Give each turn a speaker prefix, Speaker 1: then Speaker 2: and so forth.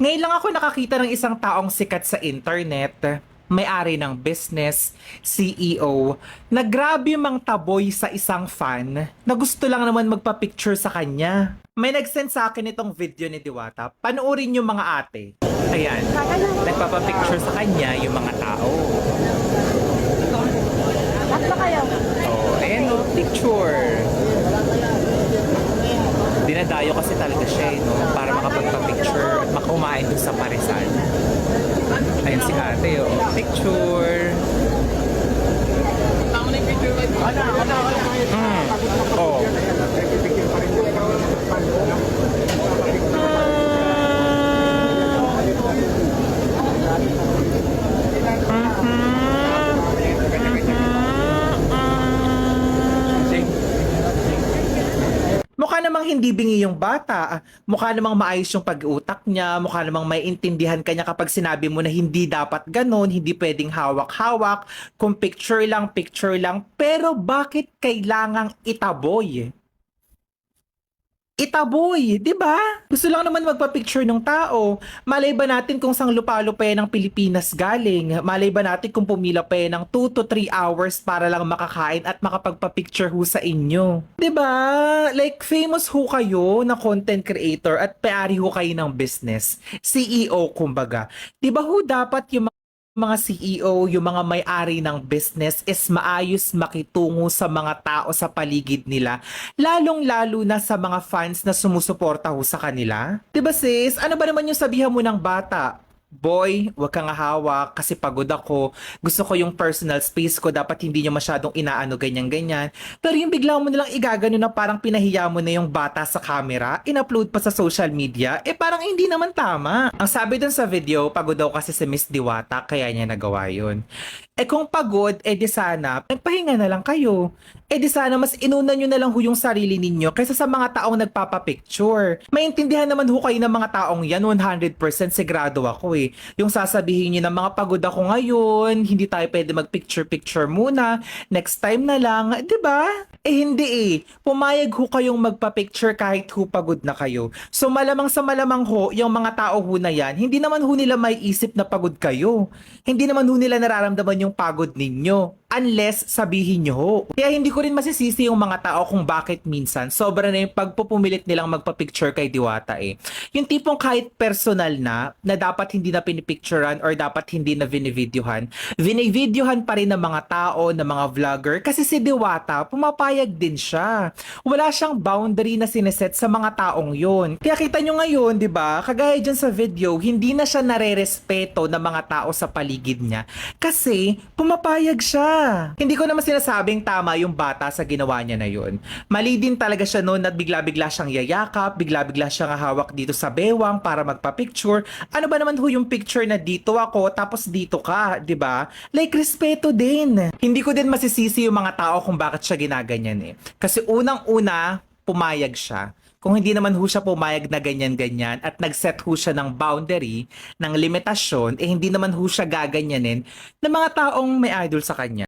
Speaker 1: Ngayon lang ako nakakita ng isang taong sikat sa internet, may-ari ng business, CEO, na grabe mang taboy sa isang fan na gusto lang naman magpa-picture sa kanya. May nag-send sa akin itong video ni Diwata. Panoorin yung mga ate. Ayan, nagpapapicture sa kanya yung mga tao.
Speaker 2: Tatlo kayo.
Speaker 1: Oh, ayan o, picture. Dinadayo kasi talaga siya eh, no? Para makapagpa-picture at makumain dun sa parisan. Ayan si ate, oh. Picture. Mm. Namang hindi bingi yung bata. Mukha namang maayos yung pag-utak niya. Mukha namang may intindihan kanya kapag sinabi mo na hindi dapat ganon, hindi pwedeng hawak-hawak. Kung picture lang, picture lang. Pero bakit kailangang itaboy? Itaboy, di ba? Gusto lang naman magpa-picture ng tao. Malay ba natin kung sang lupalo pa ng Pilipinas galing? Malay ba natin kung pumila pa ng 2 to 3 hours para lang makakain at makapagpa-picture ho sa inyo? Di ba? Like, famous ho kayo na content creator at payari ho kayo ng business. CEO, kumbaga. Di ba ho dapat yung mga CEO, yung mga may-ari ng business is maayos makitungo sa mga tao sa paligid nila, lalong-lalo na sa mga fans na sumusuporta ho sa kanila. 'Di ba sis? Ano ba naman yung sabihan mo ng bata? Boy, wag kang hawak kasi pagod ako. Gusto ko yung personal space ko. Dapat hindi nyo masyadong inaano ganyan-ganyan. Pero yung bigla mo nalang igagano na parang pinahiya mo na yung bata sa camera, in-upload pa sa social media, eh parang hindi naman tama. Ang sabi dun sa video, pagod daw kasi si Miss Diwata, kaya niya nagawa yun. Eh kung pagod, eh di sana, nagpahinga na lang kayo. Eh di sana mas inuna nyo na lang ho yung sarili ninyo kaysa sa mga taong nagpapapicture. Maintindihan naman ho kayo ng mga taong yan, 100% sigurado ako eh. Yung sasabihin nyo na mga pagod ako ngayon, hindi tayo pwede mag-picture-picture muna, next time na lang, di ba? Eh hindi eh. Pumayag ho kayong magpa-picture kahit ho pagod na kayo. So malamang sa malamang ho, yung mga tao ho na yan, hindi naman ho nila may isip na pagod kayo. Hindi naman ho nila nararamdaman yung pagod ninyo. Unless sabihin nyo ho. Kaya hindi ko rin masisisi yung mga tao kung bakit minsan sobra na yung pagpupumilit nilang magpa-picture kay Diwata eh. Yung tipong kahit personal na, na dapat hindi na pinipicturean or dapat hindi na vinivideohan, vinivideohan pa rin ng mga tao, ng mga vlogger kasi si Diwata, pumapayag din siya. Wala siyang boundary na sineset sa mga taong yon. Kaya kita nyo ngayon, di ba, kagaya dyan sa video, hindi na siya nare-respeto ng mga tao sa paligid niya kasi pumapayag siya. Hindi ko naman sinasabing tama yung bata sa ginawa niya na yun. Mali din talaga siya noon at bigla-bigla siyang yayakap, bigla-bigla siyang hawak dito sa bewang para magpa-picture. Ano ba naman ho yung picture na dito ako tapos dito ka, 'di ba? Like respeto din. Hindi ko din masisisi yung mga tao kung bakit siya ginaganyan eh. Kasi unang-una, pumayag siya. Kung hindi naman ho siya pumayag na ganyan-ganyan at nag-set ho siya ng boundary, ng limitasyon, eh hindi naman ho siya gaganyanin ng mga taong may idol sa kanya.